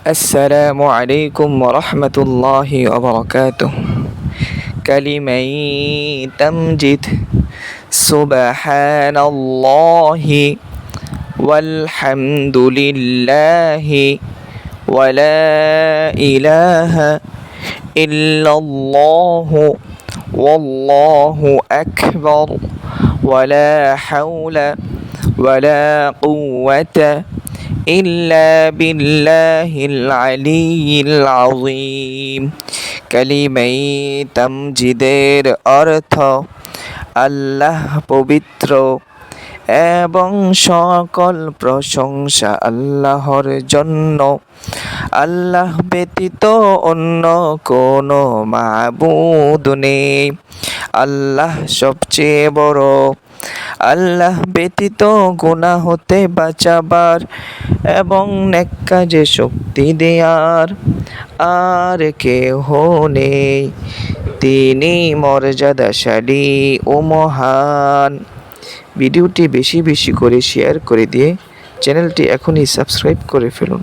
السلام عليكم ورحمة الله وبركاته. كلمة تمجد. سبحان الله والحمد لله ولا إله إلا الله والله أكبر ولا حول ولا قوة إلا بالله العلي العظيم কালিমাই তামজিদের অর্থ আল্লাহ পবিত্র এবং সকল প্রশংসা আল্লাহর জন্য আল্লাহ ব্যতীত অন্য কোনো মাবুদ নেই আল্লাহ সবচেয়ে বড় আল্লাহ ব্যতীত গুনাহ হতে বাঁচাবার এবং নেক কাজে শক্তি দেয়ার আর কেহ নেই। তিনি মর্যাদাশালী ও মহান। ভিডিওটি বেশি বেশি করে শেয়ার করে দিয়ে চ্যানেলটি এখনই সাবস্ক্রাইব করে ফেলুন।